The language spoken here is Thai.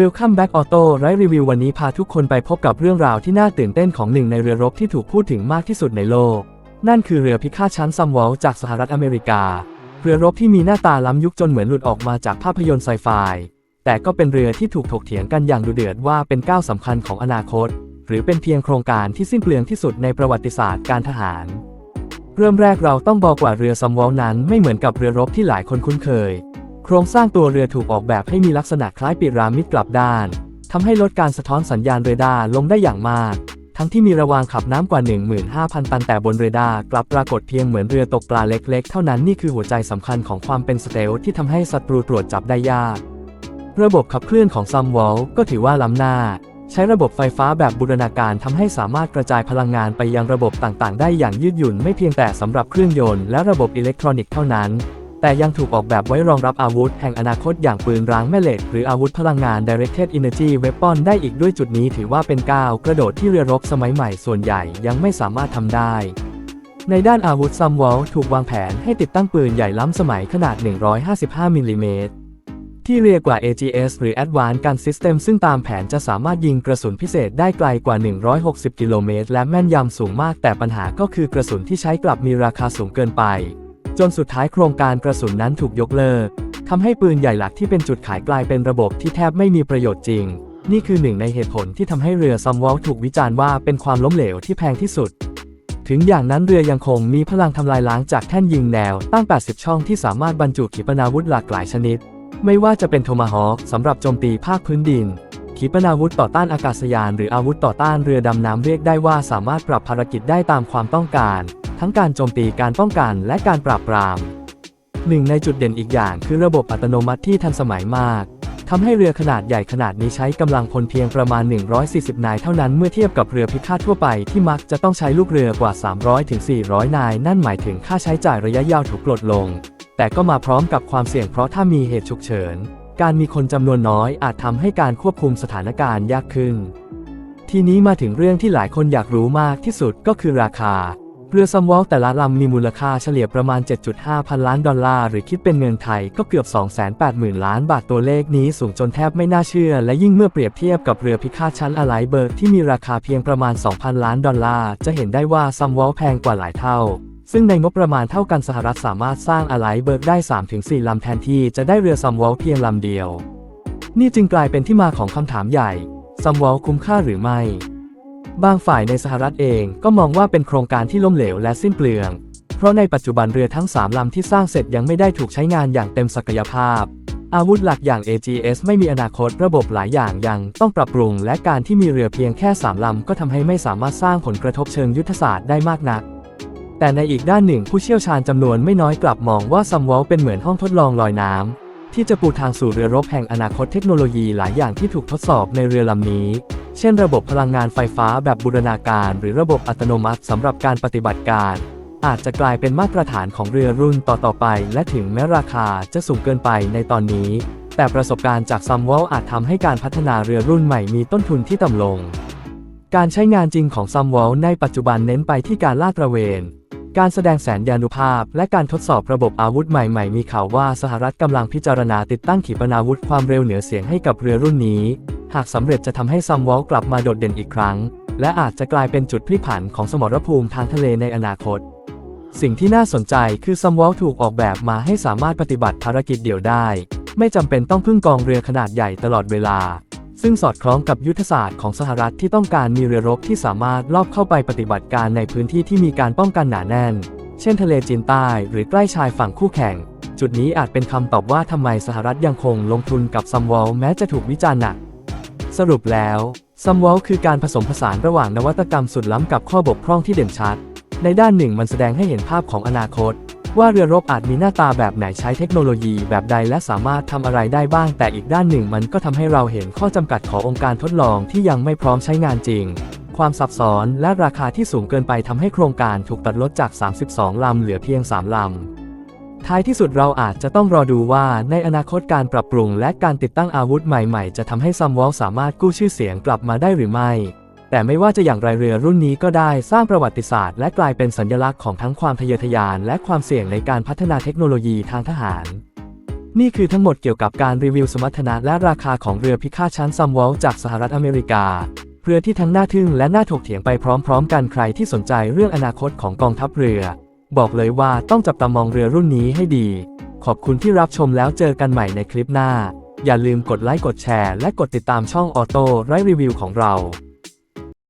Welcome back Auto ไรรีวิววันนี้พาทุกคนไปพบกับเรื่องราวที่น่าตื่นเต้นของหนึ่งในเรือรบที่ถูกพูดถึงมากที่สุดในโลก นั่นคือเรือพิฆาตชั้นซัมวอลจากสหรัฐอเมริกา เรือรบที่มีหน้าตาล้ำยุคจนเหมือนหลุดออกมาจากภาพยนตร์ไซไฟ แต่ก็เป็นเรือที่ถูกถกเถียงกันอย่างดุเดือดว่าเป็นก้าวสำคัญของอนาคต หรือเป็นเพียงโครงการที่สิ้นเปลืองที่สุดในประวัติศาสตร์การทหาร เริ่มแรกเราต้องบอกว่าเรือซัมวอลนั้นไม่เหมือนกับเรือรบที่หลายคนคุ้นเคย โครงสร้างตัวเรือถูกออกแบบให้มีลักษณะคล้ายปีระมิดกลับด้านทำให้ลดการสะท้อนสัญญาณเรดาร์ลงได้อย่างมาก ทั้งที่มีระวางขับน้ำกว่า 15,000 ตันแต่บนเรดาร์กลับปรากฏเพียงเหมือนเรือตกปลาเล็กๆ เท่านั้นนี่คือหัวใจสำคัญของความเป็นสเตลที่ทำให้ศัตรูตรวจจับได้ยาก ระบบขับเคลื่อนของซัมวอลก็ถือว่าล้ำหน้าใช้ระบบไฟฟ้าแบบบูรณาการทำให้สามารถกระจายพลังงานไปยังระบบต่างๆ ได้อย่างยืดหยุ่นไม่เพียงแต่สำหรับเครื่องยนต์และระบบอิเล็กทรอนิกส์เท่านั้น แต่ยังถูกออกแบบไว้รองรับอาวุธแห่งอนาคตอย่างปืนร้างแม่เหล็กหรืออาวุธพลังงาน Directed Energy Weapon ได้อีกด้วยจุดนี้ถือว่าเป็นก้าวกระโดดที่เรือรบสมัยใหม่ส่วนใหญ่ยังไม่สามารถทำได้ ในด้านอาวุธซัมวอลถูกวางแผนให้ติดตั้งปืนใหญ่ล้ำสมัยขนาด 155มิลลิเมตรที่เรียกว่า AGS หรือ Advanced Gun System ซึ่งตามแผนจะสามารถยิงกระสุนพิเศษได้ไกลกว่า 160 กิโลเมตร และแม่นยำสูงมากแต่ปัญหาก็คือกระสุนที่ใช้กลับมีราคาสูงเกินไป จนสุดท้ายโครงการกระสุนนั้นถูกยกเลิกทำให้ปืนใหญ่หลักที่เป็นจุดขายกลายเป็นระบบที่แทบไม่มีประโยชน์จริง นี่คือหนึ่งในเหตุผลที่ทำให้เรือซัมวอลถูกวิจารณ์ว่าเป็นความล้มเหลวที่แพงที่สุด ถึงอย่างนั้นเรือยังคงมีพลังทำลายล้างจากแท่นยิงแนว ตั้ง 80 ช่องที่สามารถบรรจุขีปนาวุธหลากหลายชนิด ไม่ว่าจะเป็นโทมาฮอคสำหรับโจมตีภาคพื้นดิน ขีปนาวุธต่อต้านอากาศยาน หรืออาวุธต่อต้านเรือดำน้ำเรียกได้ว่าสามารถปรับภารกิจได้ตามความต้องการ ทั้งการโจมตีการป้องกันและการปราบปราม หนึ่งในจุดเด่นอีกอย่างคือระบบอัตโนมัติที่ทันสมัยมากทำให้เรือขนาดใหญ่ขนาดนี้ใช้กำลังพลเพียงประมาณ 140 นายเท่านั้นเมื่อเทียบกับเรือพิฆาตทั่วไปที่มักจะต้องใช้ลูกเรือกว่า 300-400 นาย นั่นหมายถึงค่าใช้จ่ายระยะยาวถูกลดลง แต่ก็มาพร้อมกับความเสี่ยงเพราะถ้ามีเหตุฉุกเฉิน การมีคนจำนวนน้อยอาจทำให้การควบคุมสถานการณ์ยากขึ้น ทีนี้มาถึงเรื่องที่หลายคนอยากรู้มากที่สุดก็คือราคา เรือซัมวอลแต่ละลำมีมูลค่าเฉลี่ยประมาณ 7.5 พันล้านดอลลาร์หรือคิดเป็นเงินไทยก็เกือบ 280,000 ล้านบาทตัวเลขนี้สูงจนแทบไม่น่าเชื่อ และยิ่งเมื่อเปรียบเทียบกับเรือพิฆาตชั้นอะไลเบิร์กที่มีราคาเพียงประมาณ 2,000 ล้านดอลลาร์จะเห็นได้ว่าซัมวอลแพงกว่าหลายเท่า ซึ่งในงบประมาณเท่ากันสหรัฐสามารถสร้างอะไลเบิร์กได้ 3-4 ลำแทนที่จะได้เรือซัมวอลเพียงลำเดียว นี่จึงกลายเป็นที่มาของคำถามใหญ่ซัมวอลคุ้มค่าหรือไม่ บางฝ่ายในสหรัฐเองก็มองว่าเป็นโครงการที่ล้มเหลวและสิ้นเปลือง เพราะในปัจจุบันเรือทั้ง 3 ลำที่สร้างเสร็จยังไม่ได้ถูกใช้งานอย่างเต็มศักยภาพ อาวุธหลักอย่าง AGS ไม่มีอนาคตระบบหลายอย่างยังต้องปรับปรุง และการที่มีเรือเพียงแค่ 3 ลำก็ทำให้ไม่สามารถสร้างผลกระทบเชิงยุทธศาสตร์ได้มากนัก แต่ในอีกด้านหนึ่งผู้เชี่ยวชาญจำนวนไม่น้อยกลับมองว่าซัมวอลเป็นเหมือนห้องทดลองลอยน้ำที่จะปูทางสู่เรือรบแห่งอนาคตเทคโนโลยีหลายอย่างที่ถูกทดสอบในเรือลำนี้ เช่นระบบพลังงานไฟฟ้าแบบบูรณาการหรือระบบอัตโนมัติสำหรับการปฏิบัติการ อาจจะกลายเป็นมาตรฐานของเรือรุ่นต่อๆไป และถึงแม้ราคาจะสูงเกินไปในตอนนี้ แต่ประสบการณ์จากซัมวอลอาจทำให้การพัฒนาเรือรุ่นใหม่มีต้นทุนที่ต่ำลง การใช้งานจริงของซัมวอลในปัจจุบันเน้นไปที่การลาดตระเวน การแสดงแสนยานุภาพ และการทดสอบระบบอาวุธใหม่ๆ มีข่าวว่าสหรัฐกำลังพิจารณาติดตั้งขีปนาวุธความเร็วเหนือเสียงให้กับเรือรุ่นนี้ หากสำเร็จจะทำให้ซัมวอลกลับมาโดดเด่นอีกครั้ง และอาจจะกลายเป็นจุดพลิกผันของสมรภูมิทางทะเลในอนาคต สิ่งที่น่าสนใจคือซัมวอลถูกออกแบบมาให้สามารถปฏิบัติภารกิจเดี่ยวได้ ไม่จำเป็นต้องพึ่งกองเรือขนาดใหญ่ตลอดเวลา ซึ่งสอดคล้องกับยุทธศาสตร์ของสหรัฐที่ต้องการมีเรือรบที่สามารถลอบเข้าไปปฏิบัติการในพื้นที่ที่มีการป้องกันหนาแน่น เช่นทะเลจีนใต้หรือใกล้ชายฝั่งคู่แข่ง จุดนี้อาจเป็นคำตอบว่าทำไมสหรัฐยังคงลงทุนกับซัมวอลแม้จะถูกวิจารณ์หนัก สรุปแล้วซัมวอลคือการผสมผสานระหว่างนวัตกรรมสุดล้ำกับข้อบกพร่องที่เด่นชัด ในด้านหนึ่งมันแสดงให้เห็นภาพของอนาคต ว่าเรือรบอาจมีหน้าตาแบบไหนใช้เทคโนโลยีแบบใดและสามารถทำอะไรได้บ้าง แต่อีกด้านหนึ่งมันก็ทำให้เราเห็นข้อจำกัดขององค์การทดลองที่ยังไม่พร้อมใช้งานจริง ความซับซ้อนและราคาที่สูงเกินไปทำให้โครงการถูกตัดลดจาก 32 ลำเหลือเพียง 3 ลำ ท้ายที่สุดเราอาจจะต้องรอดูว่าในอนาคตการปรับปรุงและการติดตั้งอาวุธใหม่ๆ จะทำให้ซัมวอลสามารถกู้ชื่อเสียงกลับมาได้หรือไม่ แต่ไม่ว่าจะอย่างไรเรือรุ่นนี้ก็ได้สร้างประวัติศาสตร์ และกลายเป็นสัญลักษณ์ของทั้งความทะเยอทะยาน และความเสี่ยงในการพัฒนาเทคโนโลยีทางทหาร นี่คือทั้งหมดเกี่ยวกับการรีวิวสมรรถนะและราคาของเรือพิฆาตชั้นซัมวอลจากสหรัฐอเมริกาเรือที่ทั้งน่าทึ่งและน่าถกเถียงไปพร้อม ๆ กันใครที่สนใจเรื่องอนาคตของกองทัพเรือ บอกเลยว่าต้องจับตามองเรือรุ่นนี้ให้ดี ขอบคุณที่รับชมแล้วเจอกันใหม่ในคลิปหน้า อย่าลืมกดไลค์กดแชร์และกดติดตามช่องออโต้ไรรีวิวของเรา